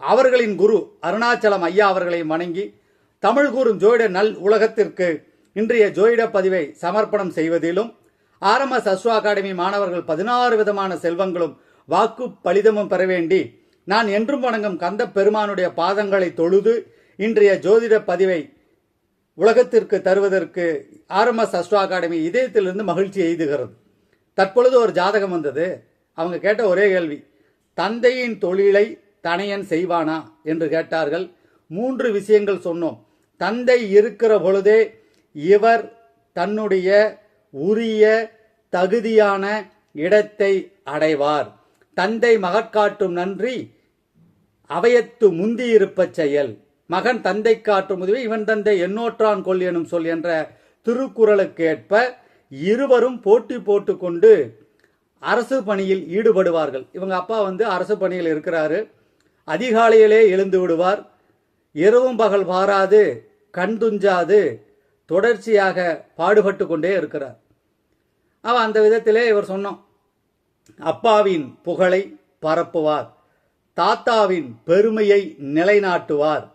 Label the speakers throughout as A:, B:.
A: அவர்களின் குரு அருணாச்சலம் ஐயா அவர்களை வணங்கி தமிழ் கூறும் ஜோயிட நல் உலகத்திற்கு இன்றைய ஜோயிட பதிவை சமர்ப்பணம் செய்வதிலும் ஆர்எம்எஸ் அஸ்வா அகாடமி மாணவர்கள் பதினாறு விதமான செல்வங்களும் வாக்கு பலிதமும் பெற வேண்டி நான் என்றும் வணங்கும் கந்த பெருமானுடைய பாதங்களை தொழுது இன்றைய ஜோதிட பதிவை உலகத்திற்கு தருவதற்கு ஆர்எம்எஸ் அஸ்ட்ரோ அகாடமி இதயத்திலிருந்து மகிழ்ச்சி எய்துகிறது. தற்பொழுது ஒரு ஜாதகம் வந்தது. அவங்க கேட்ட ஒரே கேள்வி தந்தையின் தொழிலை தனையன் செய்வானா என்று கேட்டார்கள். மூன்று விஷயங்கள் சொன்னோம். தந்தை இருக்கிற பொழுதே இவர் தன்னுடைய உரிய தகுதியான இடத்தை அடைவார். தந்தை மகற்காட்டும் நன்றி அவையத்து முந்தியிருப்பச் செயல். மகன் தந்தை காட்டும் உதவி இவன் தந்தை எண்ணோற்றான் கொள் எனும் சொல் என்ற திருக்குறளுக்கு ஏற்ப இருவரும் போட்டி போட்டுக்கொண்டு அரசு பணியில் ஈடுபடுவார்கள். இவங்க அப்பா வந்து அரசு பணியில் இருக்கிறாரு. அதிகாலையிலே எழுந்து விடுவார். இரவும் பகல் பாராது கண் துஞ்சாது தொடர்ச்சியாக பாடுபட்டு கொண்டே இருக்கிறார். அவ அந்த விதத்திலே இவர் சொன்னோம் அப்பாவின் புகழை பரப்புவார் தாத்தாவின் பெருமையை நிலைநாட்டுவார்.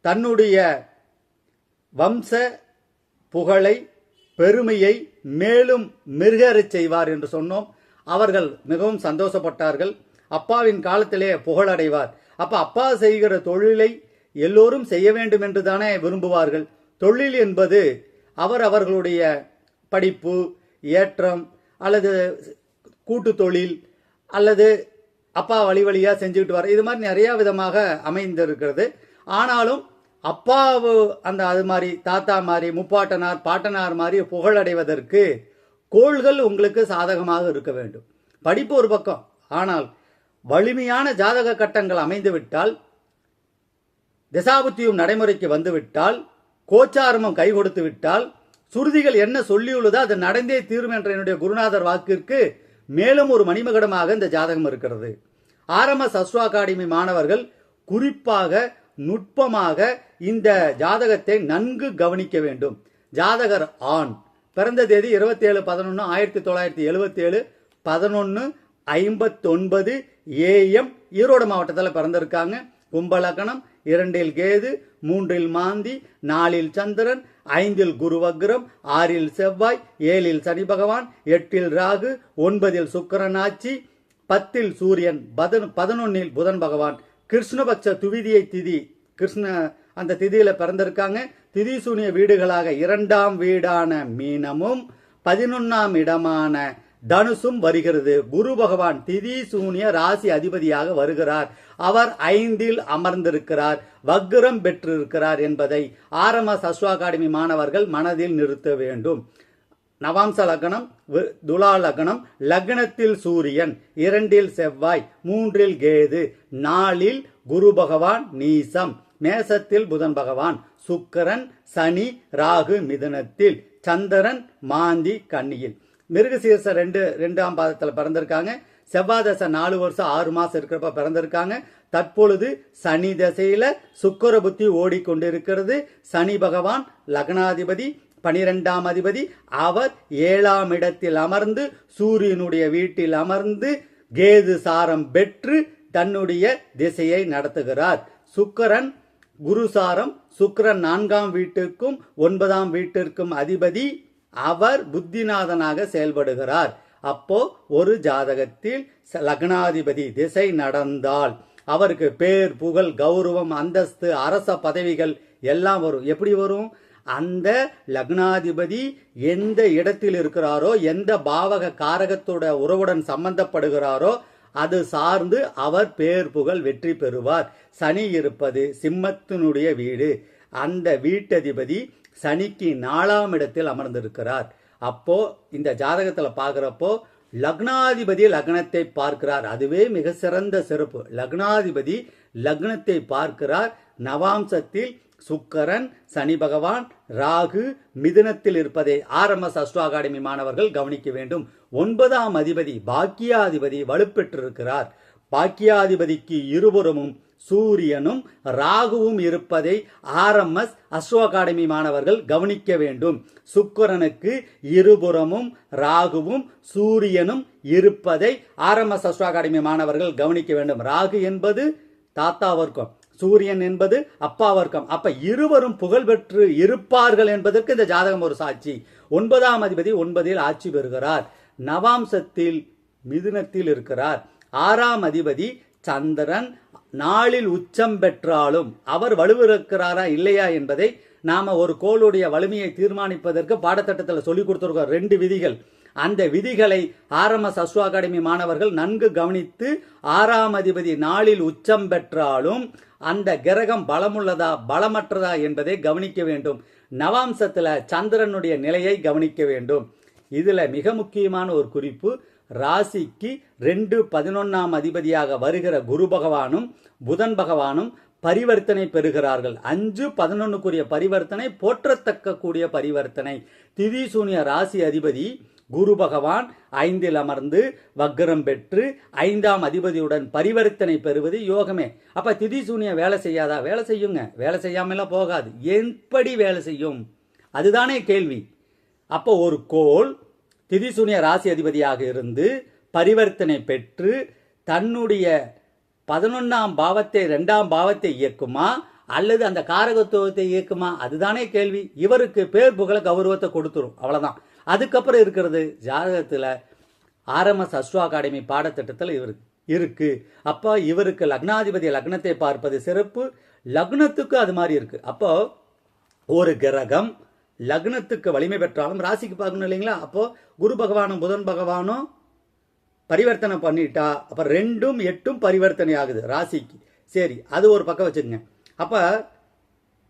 A: தன்னுடைய வம்ச புகழை பெருமையை மேலும் மிருகரச் செய்வார் என்று சொன்னோம். அவர்கள் மிகவும் சந்தோஷப்பட்டார்கள். அப்பாவின் காலத்திலே புகழடைவார். அப்ப அப்பா செய்கிற தொழிலை எல்லோரும் செய்ய வேண்டும் என்று தானே விரும்புவார்கள். தொழில் என்பது அவர் அவர்களுடைய படிப்பு ஏற்றம் அல்லது கூட்டு தொழில் அல்லது அப்பா வழி வழியாக செஞ்சுக்கிட்டு வர இது மாதிரி நிறையா விதமாக அமைந்திருக்கிறது. ஆனாலும் அப்பாவு அந்த அது மாதிரி தாத்தா மாதிரி முப்பாட்டனார் பாட்டனார் மாதிரி புகழடைவதற்கு கோள்கள் உங்களுக்கு சாதகமாக இருக்க வேண்டும். படிப்பு ஒரு பக்கம் ஆனால் வலிமையான ஜாதக கட்டங்கள் அமைந்துவிட்டால் திசாபுத்தியும் நடைமுறைக்கு வந்துவிட்டால் கோச்சாரமும் கை கொடுத்து விட்டால் சுருதிகள் என்ன சொல்லியுள்ளதோ அது நடந்தே தீரும் என்ற என்னுடைய குருநாதர் வாக்கிற்கு மேலும் ஒரு மணிமகடமாக இந்த ஜாதகம் இருக்கிறது. ஆர்எம்எஸ் அஸ்வா அகாடமி மாணவர்கள் குறிப்பாக நுட்பமாக இந்த ஜாதகத்தை நன்கு கவனிக்க வேண்டும். ஜாதகர் ஆண். பிறந்த தேதி இருபத்தி ஏழு பதினொன்று ஆயிரத்தி தொள்ளாயிரத்தி எழுபத்தி ஏழு பதினொன்று ஐம்பத்தொன்பது ஏஎம் ஈரோடு மாவட்டத்தில் பிறந்திருக்காங்க. கும்பலக்கணம் இரண்டில் கேது மூன்றில் மாந்தி நாலில் சந்திரன் ஐந்தில் குரு வக்ரம் ஆறில் செவ்வாய் ஏழில் சனி பகவான் எட்டில் ராகு ஒன்பதில் சுக்கரனாச்சி பத்தில் சூரியன் பதன் பதினொன்னில் புதன் பகவான். கிருஷ்ணபக்ஷ துவிதியை திதி கிருஷ்ண அந்த திதியில பிறந்திருக்காங்க. திதி சூனிய வீடுகளாக இரண்டாம் வீடான மீனமும் பதினொன்னாம் இடமான தனுசும் வருகிறது. குரு பகவான் திதி சூனிய ராசி அதிபதியாக வருகிறார். அவர் ஐந்தில் அமர்ந்திருக்கிறார். வக்ரம் பெற்றிருக்கிறார் என்பதை ஆர்எம்எஸ் அஸ்வா அகாடமி மாணவர்கள் மனதில் நிறுத்த வேண்டும். நவாம்ச லக்னம் துலா லக்னம் லக்னத்தில் சூரியன் இரண்டில் செவ்வாய் மூன்றில் கேது நாலில் குரு பகவான் நீசம் மேசத்தில் புதன் பகவான் சுக்கரன் சனி ராகு மிதனத்தில் சந்திரன் மாந்தி கன்னியில். மிருகசீரச ரெண்டு ரெண்டாம் பாதத்தில் பிறந்திருக்காங்க. செவ்வாய் தசை நாலு வருஷம் ஆறு மாசம் இருக்கிறப்ப பிறந்திருக்காங்க. தற்பொழுது சனி தசையில சுக்கர புத்தி ஓடிக்கொண்டிருக்கிறது. சனி பகவான் லக்னாதிபதி பனிரெண்டாம் அதிபதி. அவர் ஏழாம் இடத்தில் அமர்ந்து சூரியனுடைய வீட்டில் அமர்ந்து கேது சாரம் பெற்று தன்னுடைய திசையை நடத்துகிறார். சுக்கரன் குருசாரம் சுக்கிரன் நான்காம் வீட்டிற்கும் ஒன்பதாம் வீட்டிற்கும் அதிபதி. அவர் புத்திநாதனாக செயல்படுகிறார். அப்போ ஒரு ஜாதகத்தில் லக்னாதிபதி திசை நடந்தால் அவருக்கு பேர் புகழ் கௌரவம் அந்தஸ்து அரச பதவிகள் எல்லாம் வரும். எப்படி வரும்? அந்த லக்னாதிபதி எந்த இடத்தில் இருக்கிறாரோ எந்த பாவக காரகத்தோட உறவுடன் சம்பந்தப்படுகிறாரோ அது சார்ந்து அவர் பேர் புகழ் வெற்றி பெறுவார். சனி இருப்பது சிம்மத்தினுடைய வீடு. அந்த வீட்டதிபதி சனிக்கு நாலாம் இடத்தில் அமர்ந்திருக்கிறார். அப்போ இந்த ஜாதகத்தில் பார்க்குறப்போ லக்னாதிபதி லக்னத்தை பார்க்கிறார். அதுவே மிக சிறந்த சிறப்பு. லக்னாதிபதி லக்னத்தை பார்க்கிறார். நவாம்சத்தில் சுக்கரன் சனி பகவான் ராகு மிதுனத்தில் இருப்பதை ஆர்எம்எஸ் அஸ்ட்ரோ அகாடமி மாணவர்கள் கவனிக்க வேண்டும். ஒன்பதாம் அதிபதி பாக்கியாதிபதி வலுப்பெற்றிருக்கிறார். பாக்கியாதிபதிக்கு இருபுறமும் சூரியனும் ராகுவும் இருப்பதை ஆர்எம்எஸ் அஸ்வ அகாடமி மாணவர்கள் கவனிக்க வேண்டும். சுக்கரனுக்கு இருபுறமும் ராகுவும் சூரியனும் இருப்பதை ஆர்எம்எஸ் அஸ்வ அகாடமி மாணவர்கள் கவனிக்க வேண்டும். ராகு என்பது தாத்தா வர்க்கம் சூரியன் என்பது அப்பா வர்க்கம். அப்ப இருவரும் புகழ் பெற்று இருப்பார்கள் என்பதற்கு இந்த ஜாதகம் ஒரு சாட்சி. ஒன்பதாம் அதிபதி ஒன்பதில் ஆட்சி பெறுகிறார். நவாம்சத்தில் மிதுனத்தில் இருக்கிறார். ஆறாம் அதிபதி சந்திரன் நாளில் உச்சம் பெற்றாலும் அவர் வலுவிருக்கிறாரா இல்லையா என்பதை நாம ஒரு கோளுடைய வலிமையை தீர்மானிப்பதற்கு பாடத்திட்டத்தில் சொல்லி கொடுத்துருக்கோம். ரெண்டு விதிகள். அந்த விதிகளை ஆர்எம்எஸ் அஸ்வ அகாடமி மாணவர்கள் நன்கு கவனித்து ஆறாம் அதிபதி நாளில் உச்சம் பெற்றாலும் அந்த கிரகம் பலமுள்ளதா பலமற்றதா என்பதை கவனிக்க வேண்டும். நவாம்சத்தில் சந்திரனுடைய நிலையை கவனிக்க வேண்டும். இதில் மிக முக்கியமான ஒரு குறிப்பு ராசிக்கு ரெண்டு பதினொன்னாம் அதிபதியாக வருகிற குரு பகவானும் புதன் பகவானும் பரிவர்த்தனை பெறுகிறார்கள். அஞ்சு பதினொன்னுக்குரிய பரிவர்த்தனை போற்றத்தக்க கூடிய பரிவர்த்தனை. திதிசூனிய ராசி அதிபதி குரு பகவான் ஐந்தில் அமர்ந்து வக்ரம் பெற்று ஐந்தாம் அதிபதியுடன் பரிவர்த்தனை பெறுவது யோகமே. அப்ப திதிசூனிய வேலை செய்யாதா? வேலை செய்யுங்க. வேலை செய்யாமலாம் போகாது. எப்படி வேலை செய்யும்? அதுதானே கேள்வி. அப்போ ஒரு கோள் திதிசூனிய ராசி அதிபதியாக இருந்து பரிவர்த்தனை பெற்று தன்னுடைய பதினொன்றாம் பாவத்தை ரெண்டாம் பாவத்தை இயக்குமா? அல்லது அந்த காரகத்துவத்தை இயக்குமா? அதுதானே கேள்வி. இவருக்கு பேர் புகழ கௌரவத்தை கொடுத்துரும். அவ்வளோதான் அதுக்கப்புறம் இருக்கிறது ஜாதகத்தில் ஆர்எம்எஸ் அஸ்வா அகாடமி பாடத்திட்டத்தில் இவர் இருக்கு. அப்போ இவருக்கு லக்னாதிபதி லக்னத்தை பார்ப்பது சிறப்பு. லக்னத்துக்கு அது மாதிரி இருக்கு. அப்போ ஒரு கிரகம் லக்னத்துக்கு வலிமை பெற்றாலும் ராசிக்கு பார்க்கணும் இல்லைங்களா? அப்போ குரு பகவானும் புதன் பகவானும் பரிவர்த்தனை பண்ணிட்டா அப்ப ரெண்டும் எட்டும் பரிவர்த்தனை ஆகுது ராசிக்கு. சரி அது ஒரு பக்கம் வச்சுக்கோங்க. அப்ப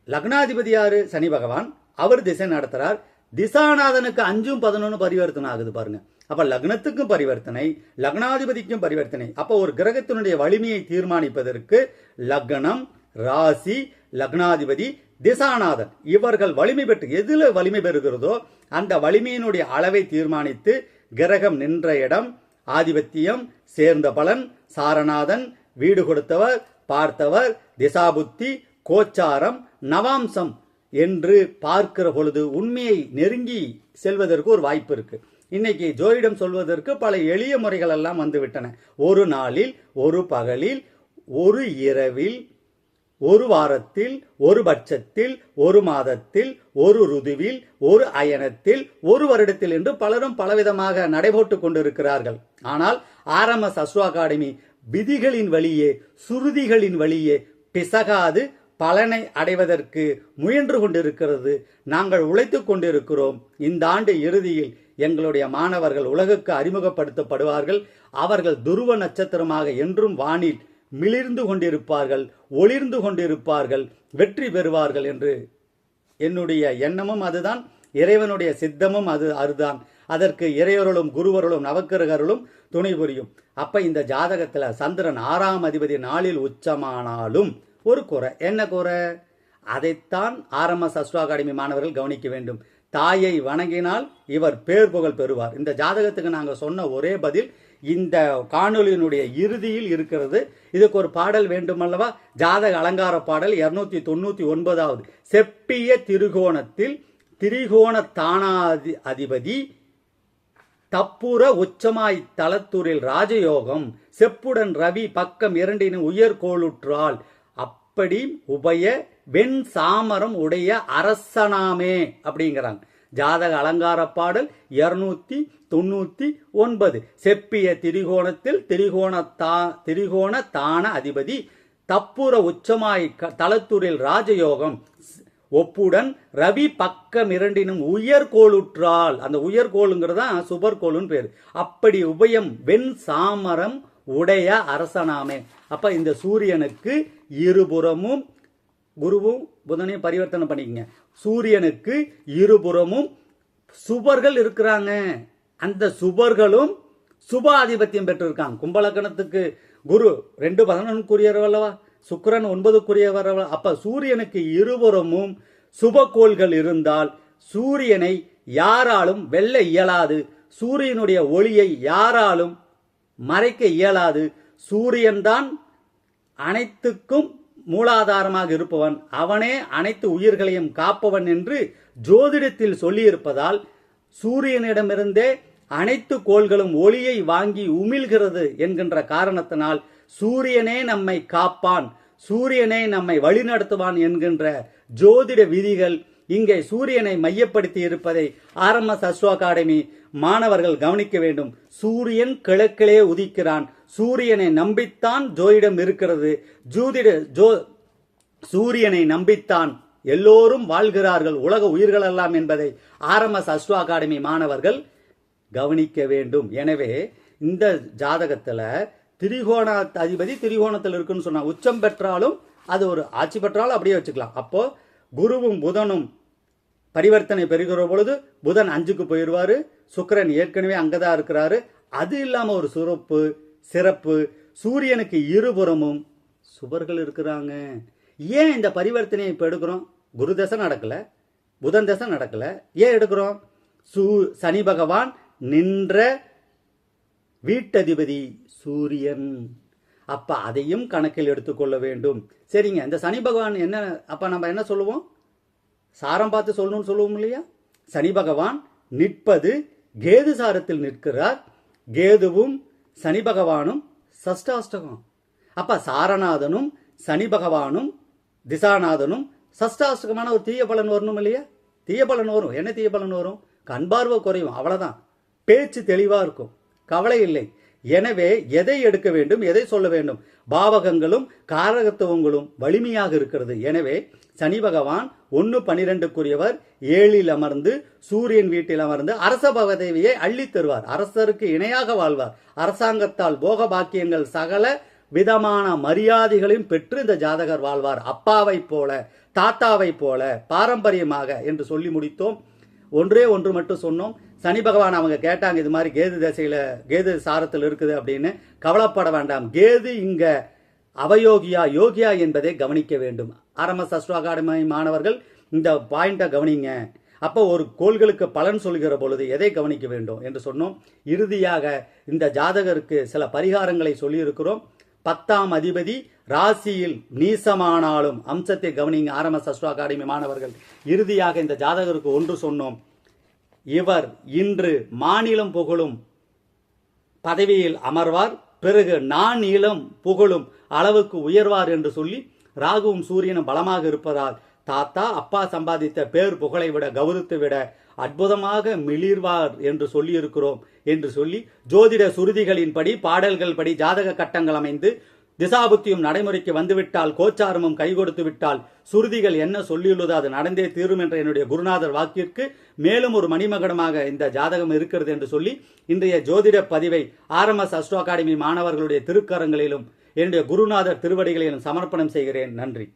A: லக்னாதிபதியாரு சனி பகவான். அவர் திசை நடத்துறார். திசாநாதனுக்கு அஞ்சும் பதினொன்னு பரிவர்த்தனை ஆகுது பாருங்க. அப்ப லக்னத்துக்கும் பரிவர்த்தனை லக்னாதிபதிக்கும் பரிவர்த்தனை. அப்ப ஒரு கிரகத்தினுடைய வலிமையை தீர்மானிப்பதற்கு லக்னம் ராசி லக்னாதிபதி திசாநாதன். இவர்கள் வலிமை பெற்று எதில் வலிமை பெறுகிறதோ அந்த வலிமையினுடைய அளவை தீர்மானித்து கிரகம் நின்ற இடம் ஆதிபத்தியம் சேர்ந்த பலன் சாரநாதன் வீடு கொடுத்தவர் பார்த்தவர் திசாபுத்தி கோச்சாரம் நவாம்சம் என்று பார்க்கிற பொழுது உண்மையை நெருங்கி செல்வதற்கு ஒரு வாய்ப்பு இருக்கு. இன்னைக்கு ஜோயிடம் சொல்வதற்கு பல எளிய முறைகள் எல்லாம் வந்துவிட்டன. ஒரு நாளில் ஒரு பகலில் ஒரு இரவில் ஒரு வாரத்தில் ஒரு பட்சத்தில் ஒரு மாதத்தில் ஒரு ருதுவில் ஒரு அயனத்தில் ஒரு வருடத்தில் என்று பலரும் பலவிதமாக நடைபோட்டுக் கொண்டிருக்கிறார்கள். ஆனால் ஆர்எம்எஸ் அஸ்வ அகாடமி விதிகளின் வழியே சுருதிகளின் வழியே பிசகாது பலனை அடைவதற்கு முயன்று கொண்டிருக்கிறது. நாங்கள் உழைத்துக் கொண்டிருக்கிறோம். இந்த ஆண்டு இறுதியில் எங்களுடைய மாணவர்கள் உலகுக்கு அறிமுகப்படுத்தப்படுவார்கள். அவர்கள் துருவ நட்சத்திரமாக என்றும் வானில் மிளிர்ந்து கொண்டிருப்பார்கள் ஒளிர்ந்து கொண்டிருப்பார்கள் வெற்றி பெறுவார்கள் என்று என்னுடைய எண்ணமும் அதுதான் இறைவனுடைய சித்தமும் அது அதுதான். அதற்கு இறையொருளும் குருவருளும் நவக்கிரகருளும் துணை புரியும். அப்ப இந்த ஜாதகத்துல சந்திரன் ஆறாம் அதிபதி நாளில் உச்சமானாலும் ஒரு குறை. என்ன குறை? அதைத்தான் ஆர்எம்எஸ் அஸ்ட்ரோ அகாடமி மாணவர்கள் கவனிக்க வேண்டும். தாயை வணங்கினால் இவர் பேர் புகழ் பெறுவார். இந்த ஜாதகத்துக்கு நாங்கள் சொன்ன ஒரே பதில் இந்த காணொலியினுடைய இறுதியில் இருக்கிறது. இதுக்கு ஒரு பாடல் வேண்டுமல்லவா? ஜாதக அலங்கார பாடல் இருநூத்தி தொண்ணூத்தி ஒன்பதாவது. செப்பிய திருகோணத்தில் திரிகோண தானாதி அதிபதி தப்புர உச்சமாய் தளத்தூரில் ராஜயோகம். செப்புடன் ரவி பக்கம் இரண்டின் உயர் கோளுற்றால் அப்படி உபய வெண் சாமரம் உடைய அரசனாமே அப்படிங்கிறாங்க. ஜாதக அலங்கார பாடல் இருநூத்தி தொண்ணூத்தி ஒன்பது. செப்பிய திரிகோணத்தில் திரிகோண தா திரிகோண தான அதிபதி தப்புர உச்சமாய் க- ராஜயோகம். ஒப்புடன் ரவி பக்கம் இரண்டினும் உயர்கோளுற்றால் அந்த உயர்கோளுங்கிறது தான் சுபர்கோளுன்னு பேர். அப்படி உபயம் வெண் சாமரம் உடைய அரசனாமே. அப்ப இந்த சூரியனுக்கு இருபுறமும் குருவும் புதனையும் பரிவர்த்தனை பண்ணிக்கங்க. சூரியனுக்கு இருபுறமும் சுபர்கள் இருக்கிறாங்க. அந்த சுபர்களும் சுப ஆதிபத்தியம் பெற்றிருக்காங்க. கும்பலக்கணத்துக்கு குரு ரெண்டு பதினொன்னுக்குரியவர் அல்லவா? சுக்கிரன் ஒன்பதுக்குரியவர் அல்லவா? அப்ப சூரியனுக்கு இருபுறமும் சுபக்கோள்கள் இருந்தால் சூரியனை யாராலும் வெல்ல இயலாது. சூரியனுடைய ஒளியை யாராலும் மறைக்க இயலாது. சூரியன்தான் அனைத்துக்கும் மூலாதாரமாக இருப்பவன் அவனே அனைத்து உயிர்களையும் காப்பவன் என்று ஜோதிடத்தில் சொல்லியிருப்பதால் சூரியனிடமிருந்தே அனைத்து கோள்களும் ஒளியை வாங்கி உமிழ்கிறது என்கின்ற காரணத்தினால் சூரியனே நம்மை காப்பான் சூரியனே நம்மை வழிநடத்துவான் என்கின்ற ஜோதிட விதிகள் இங்கே சூரியனை மையப்படுத்தி இருப்பதை ஆர்எம்எஸ் அஸ்வ அகாடமி மாணவர்கள் கவனிக்க வேண்டும். சூரியன் கிழக்கிலே உதிக்கிறான். சூரியனை நம்பித்தான் ஜோதிடம் இருக்கிறது. ஜோதிட ஜோ சூரியனை நம்பித்தான் எல்லோரும் வாழ்கிறார்கள் உலக உயிர்கள் எல்லாம் என்பதை ஆர்எம்எஸ் அஸ்ட்ரோ அகாடமி மாணவர்கள் கவனிக்க வேண்டும். எனவே இந்த ஜாதகத்துல திரிகோண அதிபதி திரிகோணத்தில் இருக்குன்னு சொன்னா உச்சம் பெற்றாலும் அது ஒரு ஆட்சி பெற்றாலும் அப்படியே வச்சுக்கலாம். அப்போ குருவும் புதனும் பரிவர்த்தனை பெறுகிற பொழுது புதன் அஞ்சுக்கு போயிடுவாரு. சுக்கரன் ஏற்கனவே அங்கதான் இருக்கிறாரு. அது இல்லாம ஒரு சிறப்பு சிறப்பு. சூரியனுக்கு இருபுறமும் சுபர்கள் இருக்கிறாங்க. ஏன் இந்த பரிவர்த்தனையை இப்போ எடுக்கிறோம்? குரு தசை நடக்கலை. புதன் தசை நடக்கலை. ஏன் எடுக்கிறோம்? சூ சனி பகவான் நின்ற வீட்டதிபதி சூரியன். அப்போ அதையும் கணக்கில் எடுத்துக்கொள்ள வேண்டும். சரிங்க. இந்த சனி பகவான் என்ன அப்போ நம்ம என்ன சொல்லுவோம்? சாரம் பார்த்து சொல்லணும்னு சொல்லுவோம் இல்லையா? சனி பகவான் நிற்பது கேது சாரத்தில் நிற்கிறார். கேதுவும் சனி பகவானும் சஷ்டாஷ்டகம். அப்ப சாரநாதனும் சனி பகவானும் திசாநாதனும் சஷ்டாஷ்டகமான ஒரு தீய பலன் வரணும் இல்லையா? தீய பலன் வரும். என்ன தீய பலன் வரும்? கண்பார்வை குறையும். அவ்வளவுதான். பேச்சு தெளிவா இருக்கும். கவலை இல்லை. எனவே எதை எடுக்க வேண்டும்? எதை சொல்ல வேண்டும்? பாவகங்களும் காரகத்துவங்களும் வலிமையாக இருக்கிறது. எனவே சனி பகவான் ஒன்னு பனிரெண்டுக்குரியவர் ஏழில் அமர்ந்து சூரியன் வீட்டில் அமர்ந்து அரச பகதேவியை அள்ளித் தருவார். அரசருக்கு இணையாக வாழ்வார். அரசாங்கத்தால் போக பாக்கியங்கள் சகல விதமான மரியாதைகளையும் பெற்று இந்த ஜாதகர் வாழ்வார். அப்பாவை போல தாத்தாவை போல பாரம்பரியமாக என்று சொல்லி முடித்தோம். ஒன்றே ஒன்று மட்டும் சொன்னோம். சனி பகவான் அவங்க கேட்டாங்க இது மாதிரி கேது தசையில கேது சாரத்தில் இருக்குது அப்படின்னு. கவலைப்பட வேண்டாம். கேது இங்கே அவயோகியா யோகியா என்பதை கவனிக்க வேண்டும். ஆர்எம்எஸ் அஸ்ட்ரோ அகாடமி மாணவர்கள் இந்த பாயிண்ட்டை கவனிங்க. அப்போ ஒரு கோள்களுக்கு பலன் சொல்கிற பொழுது எதை கவனிக்க வேண்டும் என்று சொன்னோம். இறுதியாக இந்த ஜாதகருக்கு சில பரிகாரங்களை சொல்லியிருக்கிறோம். பத்தாம் அதிபதி ராசியில் நீசமானாலும் அம்சத்தை கவனிங்க ஆர்எம்எஸ் அஸ்ட்ரோ அகாடமி மாணவர்கள். இறுதியாக இந்த ஜாதகருக்கு ஒன்று சொன்னோம். இவர் இன்று மாநிலம் புகழும் பதவியில் அமர்வார். பிறகு நான் இளம் புகழும் அளவுக்கு உயர்வார் என்று சொல்லி ராகுவும் சூரியனும் பலமாக இருப்பதால் தாத்தா அப்பா சம்பாதித்த பேர் புகழை விட கௌரவத்தை விட அற்புதமாக மிளிர்வார் என்று சொல்லியிருக்கிறோம் என்று சொல்லி ஜோதிட சுருதிகளின்படி பாடல்கள் படி ஜாதக கட்டங்கள் அமைந்து திசாபுத்தியும் நடைமுறைக்கு வந்துவிட்டால் கோச்சாரமும் கை கொடுத்து விட்டால் சுருதிகள் என்ன சொல்லியுள்ளதோ அது நடந்தே தீரும் என்ற என்னுடைய குருநாதர் வாக்கிற்கு மேலும் ஒரு மணிமகடமாக இந்த ஜாதகம் இருக்கிறது என்று சொல்லி இன்றைய ஜோதிட பதிவை ஆர்எம்எஸ் அஸ்ட்ரோ அகாடமி மாணவர்களுடைய திருக்கரங்களிலும் என்னுடைய குருநாதர் திருவடிகளிலும் சமர்ப்பணம் செய்கிறேன். நன்றி.